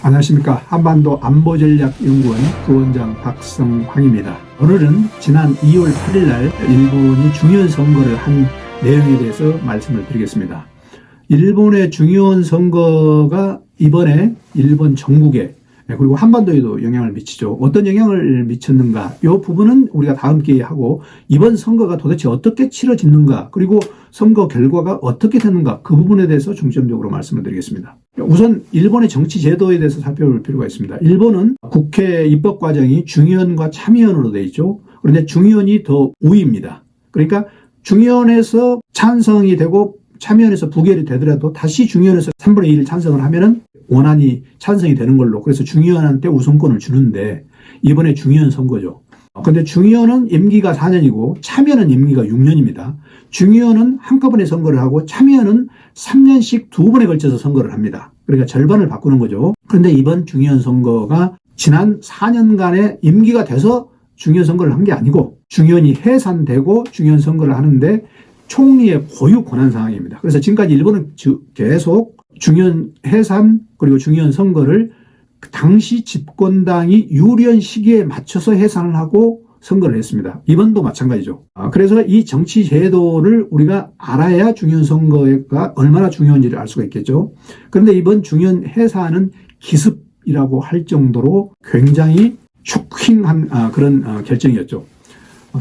안녕하십니까 한반도 안보전략연구원 부원장 박성황입니다. 오늘은 지난 2월 8일 날 일본이 중요한 선거를 한 내용에 대해서 말씀을 드리겠습니다. 일본의 중요한 선거가 이번에 일본 전국에 네, 그리고 한반도에도 영향을 미치죠. 어떤 영향을 미쳤는가? 이 부분은 우리가 다음 기회에 하고 이번 선거가 도대체 어떻게 치러지는가? 그리고 선거 결과가 어떻게 되는가? 그 부분에 대해서 중점적으로 말씀을 드리겠습니다. 우선 일본의 정치 제도에 대해서 살펴볼 필요가 있습니다. 일본은 국회 입법 과정이 중의원과 참의원으로 되어 있죠. 그런데 중의원이 더 우위입니다. 그러니까 중의원에서 찬성이 되고 참여원에서 부결이 되더라도 다시 중의원에서 3분의 1 찬성을 하면은 원안이 찬성이 되는 걸로 그래서 중의원한테 우선권을 주는데 이번에 중의원 선거죠. 근데 중의원은 임기가 4년이고 참여는 임기가 6년입니다. 중의원은 한꺼번에 선거를 하고 참여는 3년씩 두 번에 걸쳐서 선거를 합니다. 그러니까 절반을 바꾸는 거죠. 그런데 이번 중의원 선거가 지난 4년간의 임기가 돼서 중의원 선거를 한 게 아니고 중의원이 해산되고 중의원 선거를 하는데 총리의 고유 권한 상황입니다. 그래서 지금까지 일본은 계속 중의원 해산 그리고 중의원 선거를 당시 집권당이 유리한 시기에 맞춰서 해산을 하고 선거를 했습니다. 이번도 마찬가지죠. 아, 그래서 이 정치 제도를 우리가 알아야 중요한 선거가 얼마나 중요한지를 알 수가 있겠죠. 그런데 이번 중요한 해산은 기습이라고 할 정도로 굉장히 쇼킹한 아, 그런 아, 결정이었죠.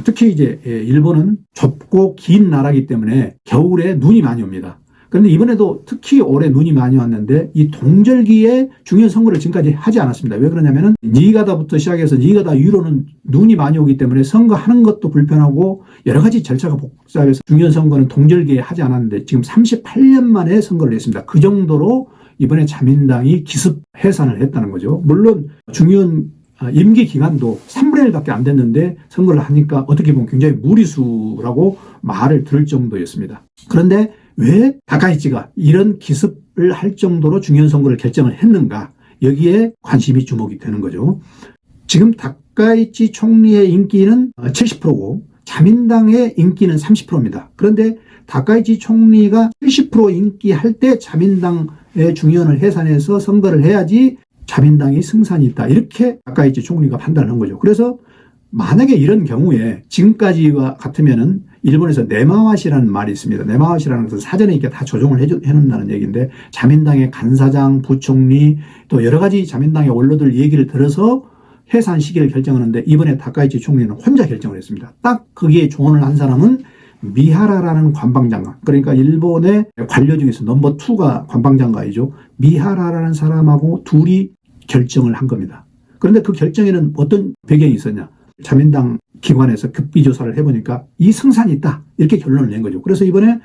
특히 이제 예, 일본은 좁고 긴 나라이기 때문에 겨울에 눈이 많이 옵니다. 그런데 이번에도 특히 올해 눈이 많이 왔는데 이 동절기에 중요한 선거를 지금까지 하지 않았습니다. 왜 그러냐면은 니가다부터 시작해서 니가다 위로는 눈이 많이 오기 때문에 선거하는 것도 불편하고 여러 가지 절차가 복잡해서 중요한 선거는 동절기에 하지 않았는데 지금 38년 만에 선거를 했습니다. 그 정도로 이번에 자민당이 기습 해산을 했다는 거죠. 물론 중요한 임기 기간도 3분의 1밖에 안 됐는데 선거를 하니까 어떻게 보면 굉장히 무리수라고 말을 들을 정도였습니다. 그런데 왜 다카이치가 이런 기습을 할 정도로 중요한 선거를 결정을 했는가 여기에 관심이 주목이 되는 거죠. 지금 다카이치 총리의 인기는 70%고 자민당의 인기는 30%입니다. 그런데 다카이치 총리가 70% 인기 할 때 자민당의 중의원을 해산해서 선거를 해야지 자민당이 승산이 있다. 이렇게 다카이치 총리가 판단을 한 거죠. 그래서 만약에 이런 경우에 지금까지와 같으면은 일본에서 네마와시라는 말이 있습니다. 네마와시라는 것은 사전에 이렇게 다 조정을 해놓는다는 얘기인데 자민당의 간사장, 부총리 또 여러 가지 자민당의 원로들 얘기를 들어서 해산 시기를 결정하는데 이번에 다카이치 총리는 혼자 결정을 했습니다. 딱 거기에 조언을 한 사람은 미하라라는 관방장관 그러니까 일본의 관료 중에서 넘버 투가 관방장관이죠. 미하라라는 사람하고 둘이 결정을 한 겁니다. 그런데 그 결정에는 어떤 배경이 있었냐? 자민당 기관에서 급비 조사를 해보니까 이 승산이 있다 이렇게 결론을 낸 거죠. 그래서 이번에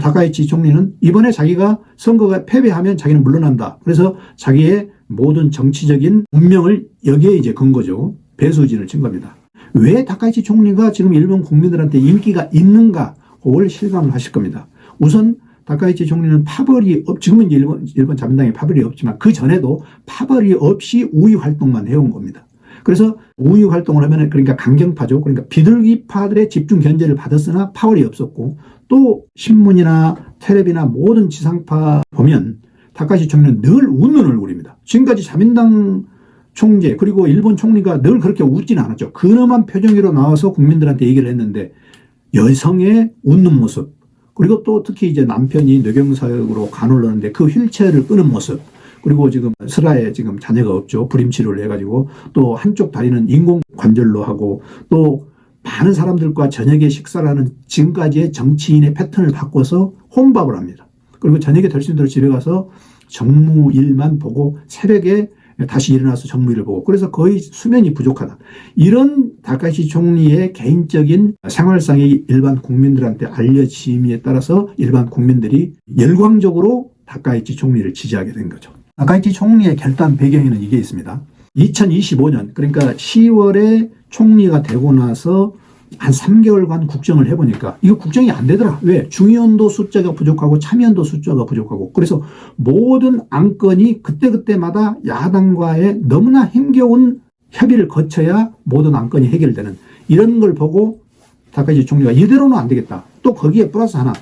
다카이치 총리는 이번에 자기가 선거가 패배하면 자기는 물러난다. 그래서 자기의 모든 정치적인 운명을 여기에 이제 건 거죠. 배수진을 친 겁니다. 왜 다카이치 총리가 지금 일본 국민들한테 인기가 있는가 그걸 실감을 하실 겁니다. 우선 다카이치 총리는 파벌이 없, 지금은 일본, 일본 자민당에 파벌이 없지만 그 전에도 파벌이 없이 우위 활동만 해온 겁니다. 그래서 우위 활동을 하면 그러니까 강경파죠. 그러니까 비둘기파들의 집중 견제를 받았으나 파월이 없었고 또 신문이나 텔레비나 모든 지상파 보면 다카시 총리는 늘 웃는 얼굴입니다. 지금까지 자민당 총재 그리고 일본 총리가 늘 그렇게 웃지는 않았죠. 근엄한 표정으로 나와서 국민들한테 얘기를 했는데 여성의 웃는 모습 그리고 또 특히 이제 남편이 뇌경사역으로 간호를 하는데 그 휠체어를 끄는 모습 그리고 지금 슬라에 지금 자녀가 없죠. 불임 치료를 해가지고 또 한쪽 다리는 인공 관절로 하고 또 많은 사람들과 저녁에 식사를 하는 지금까지의 정치인의 패턴을 바꿔서 혼밥을 합니다. 그리고 저녁에 덜신들 집에 가서 정무 일만 보고 새벽에 다시 일어나서 정무 일을 보고 그래서 거의 수면이 부족하다. 이런 다카시 총리의 개인적인 생활상의 일반 국민들한테 알려짐에 따라서 일반 국민들이 열광적으로 다카이치 총리를 지지하게 된 거죠. 아카이치 총리의 결단 배경에는 이게 있습니다. 2025년 그러니까 10월에 총리가 되고 나서 한 3개월간 국정을 해보니까 이거 국정이 안 되더라. 왜? 중의원도 숫자가 부족하고 참여원도 숫자가 부족하고 그래서 모든 안건이 그때그때마다 야당과의 너무나 힘겨운 협의를 거쳐야 모든 안건이 해결되는 이런 걸 보고 다카이치 총리가 이대로는 안 되겠다. 또 거기에 플러스 하나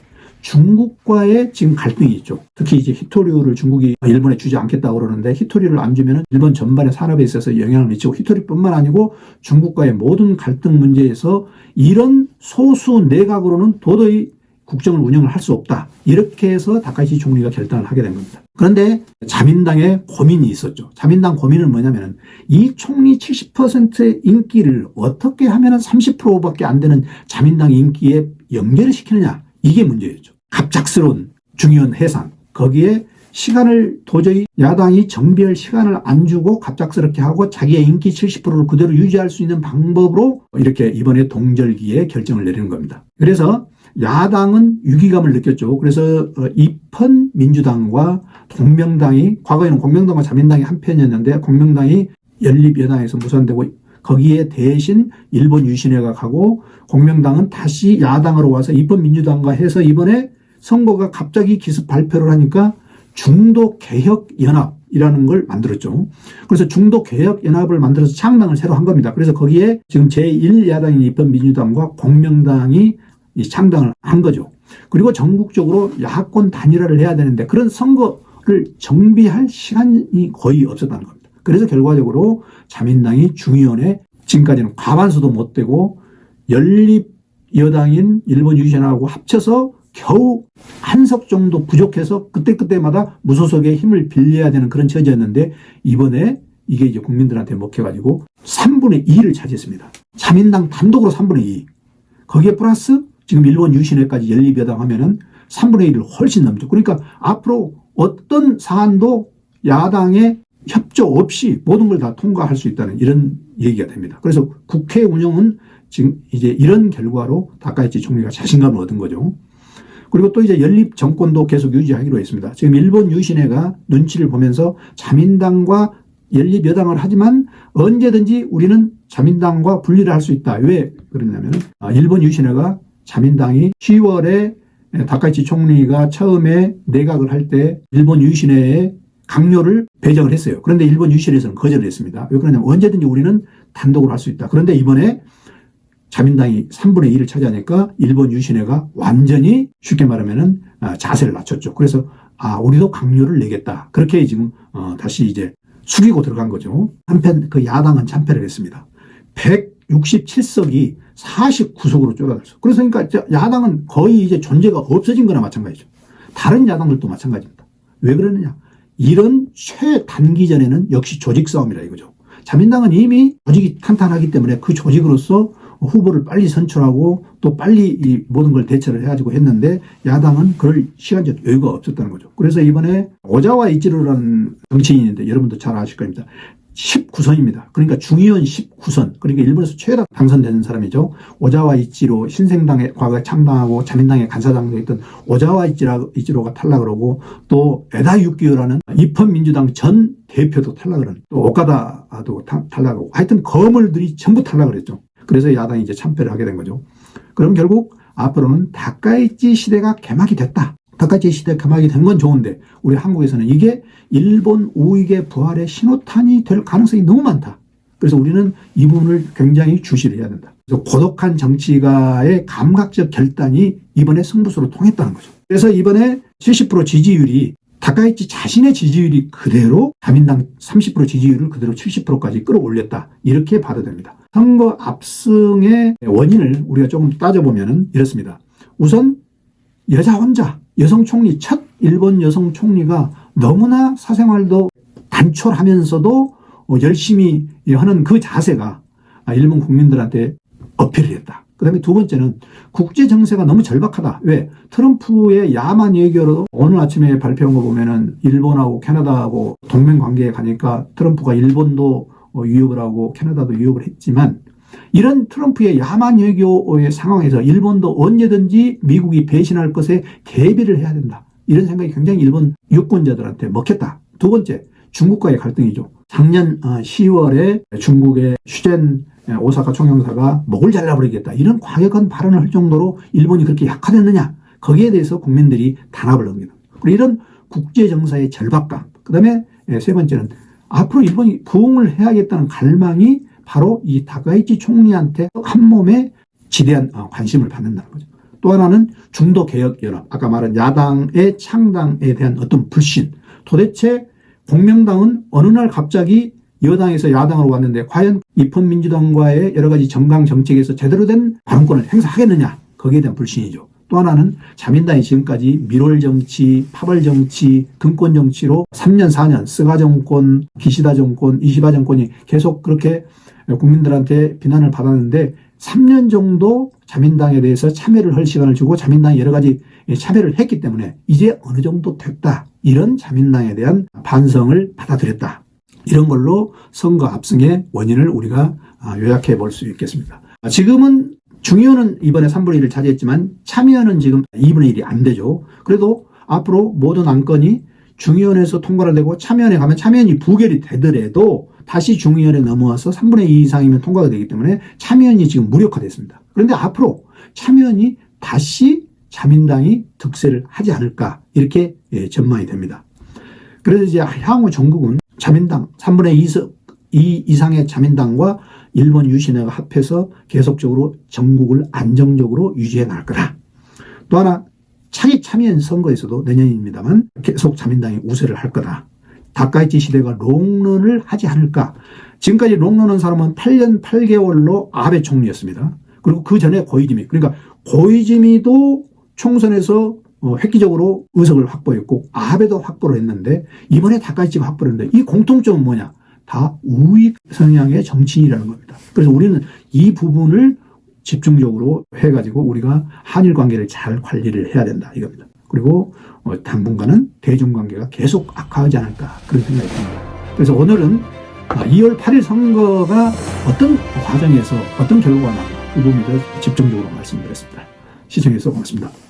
중국과의 지금 갈등이 있죠. 특히 이제 히토류를 중국이 일본에 주지 않겠다고 그러는데 히토류를 안 주면은 일본 전반의 산업에 있어서 영향을 미치고 히토류뿐만 아니고 중국과의 모든 갈등 문제에서 이런 소수 내각으로는 도저히 국정을 운영을 할 수 없다. 이렇게 해서 다카이치 총리가 결단을 하게 된 겁니다. 그런데 자민당의 고민이 있었죠. 자민당 고민은 뭐냐면은 이 총리 70%의 인기를 어떻게 하면은 30%밖에 안 되는 자민당 인기에 연결을 시키느냐. 이게 문제였죠. 갑작스러운 중요한 해산. 거기에 시간을 도저히 야당이 정비할 시간을 안 주고 갑작스럽게 하고 자기의 인기 70%를 그대로 유지할 수 있는 방법으로 이렇게 이번에 동절기에 결정을 내리는 겁니다. 그래서 야당은 위기감을 느꼈죠. 그래서 어, 이펀 민주당과 공명당이 과거에는 공명당과 자민당이 한 편이었는데 공명당이 연립여당에서 무산되고 거기에 대신 일본 유신회가 가고 공명당은 다시 야당으로 와서 이번 민주당과 해서 이번에 선거가 갑자기 기습 발표를 하니까 중도 개혁 연합이라는 걸 만들었죠. 그래서 중도 개혁 연합을 만들어서 창당을 새로 한 겁니다. 그래서 거기에 지금 제1야당인 이번 민주당과 공명당이 이 창당을 한 거죠. 그리고 전국적으로 야권 단일화를 해야 되는데 그런 선거를 정비할 시간이 거의 없었다는 겁니다. 그래서 결과적으로 자민당이 중의원에 지금까지는 과반수도 못 되고 연립 여당인 일본 유신하고 합쳐서 겨우 한 석 정도 부족해서 그때그때마다 무소속의 힘을 빌려야 되는 그런 처지였는데 이번에 이게 이제 국민들한테 먹혀가지고 3분의 2를 차지했습니다. 자민당 단독으로 3분의 2. 거기에 플러스 지금 일본 유신회까지 연립여당 하면은 3분의 1을 훨씬 넘죠. 그러니까 앞으로 어떤 사안도 야당의 협조 없이 모든 걸 다 통과할 수 있다는 이런 얘기가 됩니다. 그래서 국회 운영은 지금 이제 이런 결과로 다카이치 총리가 자신감을 얻은 거죠. 그리고 또 이제 연립 정권도 계속 유지하기로 했습니다. 지금 일본 유신회가 눈치를 보면서 자민당과 연립 여당을 하지만 언제든지 우리는 자민당과 분리를 할 수 있다. 왜 그러냐면 아, 일본 유신회가 자민당이 10월에 다카이치 총리가 처음에 내각을 할 때 일본 유신회에 강요를 배정을 했어요. 그런데 일본 유신회에서는 거절을 했습니다. 왜 그러냐면 언제든지 우리는 단독으로 할 수 있다. 그런데 이번에 자민당이 3분의 1을 차지하니까 일본 유신회가 완전히 쉽게 말하면은 아, 자세를 낮췄죠. 그래서 아 우리도 강요를 내겠다. 그렇게 지금 어, 다시 이제 숙이고 들어간 거죠. 한편 그 야당은 참패를 했습니다. 167석이 49석으로 줄어들었어. 그래서 그러니까 야당은 거의 이제 존재가 없어진 거나 마찬가지죠. 다른 야당들도 마찬가지입니다. 왜 그러느냐? 이런 최단기전에는 역시 조직 싸움이라 이거죠. 자민당은 이미 조직이 탄탄하기 때문에 그 조직으로서 후보를 빨리 선출하고 또 빨리 이 모든 걸 대처를 해가지고 했는데 야당은 그럴 시간적 여유가 없었다는 거죠. 그래서 이번에 오자와 이치로라는 정치인인데 여러분도 잘 아실 겁니다. 19선입니다. 그러니까 중의원 19선. 그러니까 일본에서 최다 당선되는 사람이죠. 오자와 이치로 신생당에 과거에 창당하고 자민당의 간사장도 했던 오자와 이치로가 탈락을 하고 또 에다 유키오라는 입헌 민주당 전 대표도 탈락을 하는 또 오카다도 탈락하고 하여튼 거물들이 전부 탈락을 했죠. 그래서 야당이 이제 참패를 하게 된 거죠. 그럼 결국 앞으로는 다카이치 시대가 개막이 됐다. 다카이치 시대 개막이 된 건 좋은데 우리 한국에서는 이게 일본 우익의 부활의 신호탄이 될 가능성이 너무 많다. 그래서 우리는 이 부분을 굉장히 주시를 해야 된다. 그래서 고독한 정치가의 감각적 결단이 이번에 승부수로 통했다는 거죠. 그래서 이번에 70% 지지율이 다카이치 자신의 지지율이 그대로 자민당 30% 지지율을 그대로 70%까지 끌어올렸다. 이렇게 봐도 됩니다. 선거 압승의 원인을 우리가 조금 따져보면 이렇습니다. 우선 여자 혼자 여성 총리 첫 일본 여성 총리가 너무나 사생활도 단촐하면서도 열심히 하는 그 자세가 일본 국민들한테 어필을 했다. 그 다음에 두 번째는 국제 정세가 너무 절박하다. 왜? 트럼프의 야만 외교로 오늘 아침에 발표한 거 보면은 일본하고 캐나다하고 동맹 관계에 가니까 트럼프가 일본도 위협을 하고 캐나다도 위협을 했지만 이런 트럼프의 야만 외교의 상황에서 일본도 언제든지 미국이 배신할 것에 대비를 해야 된다. 이런 생각이 굉장히 일본 유권자들한테 먹혔다. 두 번째, 중국과의 갈등이죠. 작년 10월에 어, 중국의 슈젠 오사카 총영사가 목을 잘라버리겠다. 이런 과격한 발언을 할 정도로 일본이 그렇게 약화됐느냐. 거기에 대해서 국민들이 단합을 합니다. 그리고 이런 국제 정사의 절박감. 그 다음에 세 번째는 앞으로 일본이 부흥을 해야겠다는 갈망이 바로 이 다카이치 총리한테 한 몸에 지대한 어, 관심을 받는다는 거죠. 또 하나는 중도 개혁 연합, 아까 말한 야당의 창당에 대한 어떤 불신. 도대체 공명당은 어느 날 갑자기 여당에서 야당으로 왔는데 과연 입헌민주당과의 여러 가지 정강 정책에서 제대로 된 발언권을 행사하겠느냐 거기에 대한 불신이죠. 또 하나는 자민당이 지금까지 밀월 정치, 파벌 정치, 금권 정치로 3년, 4년 스가 정권, 기시다 정권, 이시바 정권이 계속 그렇게 국민들한테 비난을 받았는데 3년 정도 자민당에 대해서 참여를 할 시간을 주고 자민당이 여러 가지 참여를 했기 때문에 이제 어느 정도 됐다. 이런 자민당에 대한 반성을 받아들였다. 이런 걸로 선거 압승의 원인을 우리가 아, 요약해 볼 수 있겠습니다. 아, 지금은 중의원은 이번에 3분의 1을 차지했지만 참여는 지금 2분의 1이 안 되죠. 그래도 앞으로 모든 안건이 중의원에서 통과가 되고 참여원에 가면 참여원이 부결이 되더라도 다시 중의원에 넘어와서 3분의 2 이상이면 통과가 되기 때문에 참여원이 지금 무력화됐습니다. 그런데 앞으로 참여원이 다시 자민당이 득세를 하지 않을까 이렇게 예, 전망이 됩니다. 그래서 이제 향후 전국은 자민당 3분의 2, 2 이상의 자민당과 일본 유신회가 합해서 계속적으로 전국을 안정적으로 유지해 나갈 거다. 또 하나 차기 참여연 선거에서도 내년입니다만 계속 자민당이 우세를 할 거다. 다카이치 시대가 롱런을 하지 않을까. 지금까지 롱런한 사람은 8년 8개월로 아베 총리였습니다. 그리고 그 전에 고이즈미. 그러니까 고이즈미도 총선에서 어, 획기적으로 의석을 확보했고 아베도 확보를 했는데 이번에 다카이치가 확보를 했는데 이 공통점은 뭐냐? 다 우익 성향의 정치인이라는 겁니다. 그래서 우리는 이 부분을 집중적으로 해가지고 우리가 한일 관계를 잘 관리를 해야 된다 이겁니다. 그리고 어, 당분간은 대중 관계가 계속 악화하지 않을까 그런 생각이 듭니다. 그래서 오늘은 2월 8일 선거가 어떤 과정에서 어떤 결과가 나는가 이 부분에 대해서 집중적으로 말씀드렸습니다. 시청해주셔서 고맙습니다.